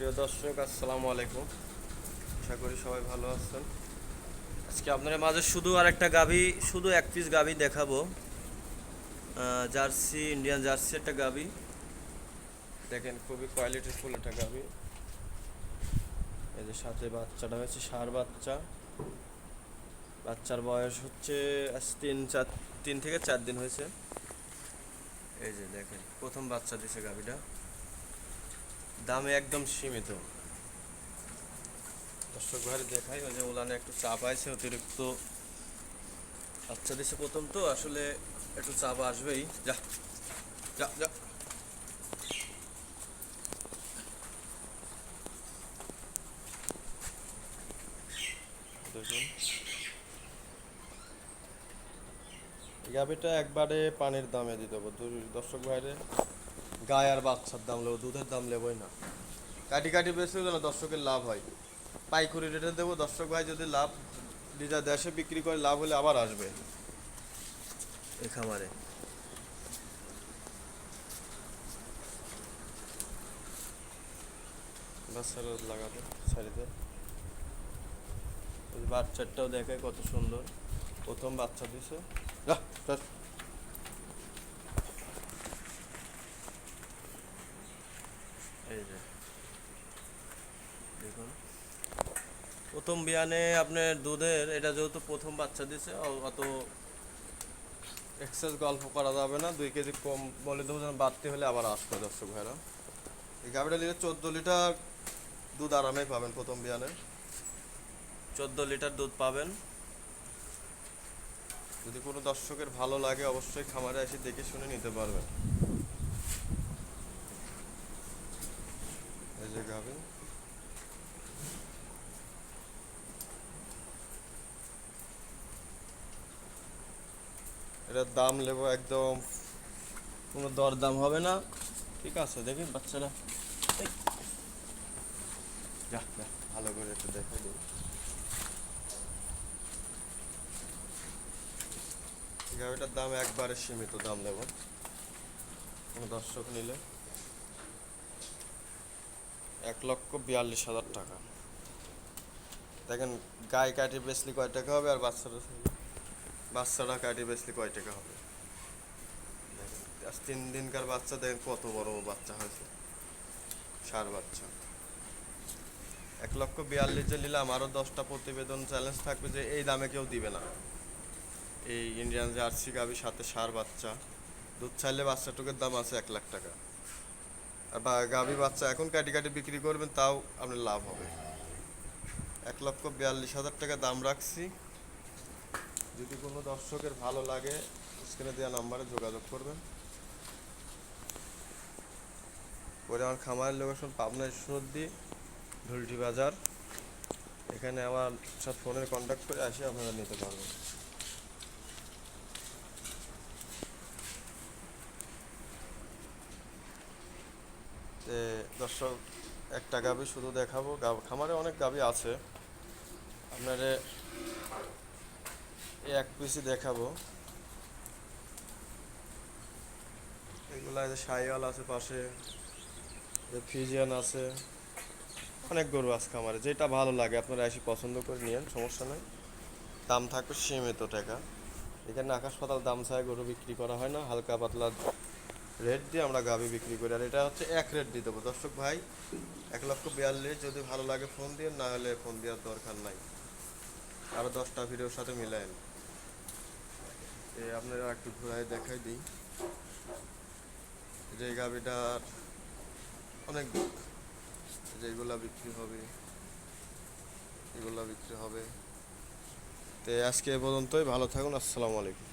প্রিয় দর্শক, আসসালামু আলাইকুম। আশা করি সবাই ভালো আছেন। আজকে আপনাদের মাঝে শুধু আর একটা গাভি, শুধু এক পিস গাভি দেখাবো। জার্সি, ইন্ডিয়ান জার্সি একটা গাভি। দেখেন, খুবই কোয়ালিটির ফুল একটা গাভি। এই যে সাথে বাচ্চাটা হয়েছে, সার বাচ্চা। বাচ্চার বয়স হচ্ছে আজ তিন, চার, তিন থেকে চার দিন হয়েছে। এই যে দেখেন, প্রথম বাচ্চা দিছে গাভিটা। দামে একদম সীমিত। দর্শক ভাই, দেখাই ওই যে উলানে একটু চাপ আছে অতিরিক্ত বাচ্চা দিছে প্রথম তো, আসলে একটু চাপ আসবেই। যা যা যা। গাভিটা একবারে পানির দামে দিতে হবে। দর্শক ভাইরে গায়ে আর বাচ্চার দাম নেব দুধের দাম নেবই না। কাটি কাটি বেশি যেন দর্শকের লাভ হয়। পাইকারি রেটে দেবো দর্শক ভাই যদি লাভ নিজের দেশে বিক্রি করে লাভ হলে আবার আসবে। এই খামারে। বাচ্চারা লাগাতে ছাড়িতে ওই বাচ্চাটাও দেখে কত সুন্দর। প্রথম বাচ্চা দিছে যা, চল। এই যে দেখুন প্রথম বিয়ানে আপনার দুধের এটা যেহেতু প্রথম বাচ্চা দিছে অত এক্সেস গল্প করা যাবে না। দুই কেজি কম বলে দেবো যেন বাড়তে হলে আবার আসবে দর্শক ভাইরা। এই গাভিটা নিলে চোদ্দ লিটার দুধ আরামেই পাবেন প্রথম বিয়ানে। চোদ্দ লিটার দুধ পাবেন। যদি কোনো দর্শকের ভালো লাগে অবশ্যই খামারে এসে দেখে শুনে নিতে পারবেন। এই যে গাভি। এটার দাম নেব একদম কোনো দর দাম হবে না। ঠিক আছে, দেখি বাচ্চারা। যা যা, ভালো করে একটু দেখাই দেবো গাড়িটার দাম একবারে সীমিত দাম দেবো কোনো দর্শক নিলে। এক লক্ষ বিয়াল্লিশ হাজার টাকা। দেখেন, গায়ে কাটি বেচলি কয় টাকা হবে আর বাচ্চাটা বাচ্চাটা কাটি বেচলি কয় টাকা হবে? আজ তিন দিনকার বাচ্চা, দেখেন কত বড় বাচ্চা হয়েছে। সার বাচ্চা। এক লক্ষ বিয়াল্লিশ যে নিলাম আরও দশটা প্রতিবেদন চ্যালেঞ্জ থাকবে যে এই দামে কেউ দিবে না। এই ইন্ডিয়ান জার্সি গাভি সাথে সার বাচ্চা। দুধ চাইলে বাচ্চাটুকের দাম আছে এক লাখ টাকা। বা গাভি বাচ্চা এখন কাটি কাটি বিক্রি করবেন, তাও আপনার লাভ হবে। এক লক্ষ বিয়াল্লিশ হাজার টাকা দাম রাখছি। যদি কোনো দর্শকের ভালো লাগে স্ক্রিনে দেওয়া নাম্বারে যোগাযোগ করবেন। পরে আমার খামারের লোকেশন পাবনা সর্দি ঢুলটি বাজার। এখানে আমার সব ফোনের কন্ট্যাক্ট করে আসে, আপনারা নিতে পারবেন। দর্শক, একটা গাবি শুধু দেখাবো। খামারে অনেক গাবি আছে। আপনারে এক পিসই দেখাবো। এগুলা যে সাইওয়াল আছে পাশে ফিজিয়ান আছে। অনেক গরু আছে খামারে যেটা ভালো লাগে, আপনারা এসে পছন্দ করে নিয়েন, সমস্যা নেই। দাম থাকবে সীমিত টাকা। এখানে আকাশ পাতাল দাম ছায় গরু বিক্রি করা হয় না, হালকা পাতলা রেট দিয়ে আমরা গাভি বিক্রি করি। আর এটা হচ্ছে এক রেট দিয়ে দেবো দর্শক ভাই, এক লক্ষ বিয়াল্লিশ, যদি ভালো লাগে ফোন দিয়ে না হলে ফোন দেওয়ার দরকার নাই। আরও দশটা ভিডিওর সাথে মিলায়েন। আপনারা একটু ঘুরাই দেখাই দিই। যে গাভিটার অনেক যেগুলা বিক্রি হবে, এগুলা বিক্রি হবে। তো আজকে এ পর্যন্তই, ভালো থাকুন, আসসালামু আলাইকুম।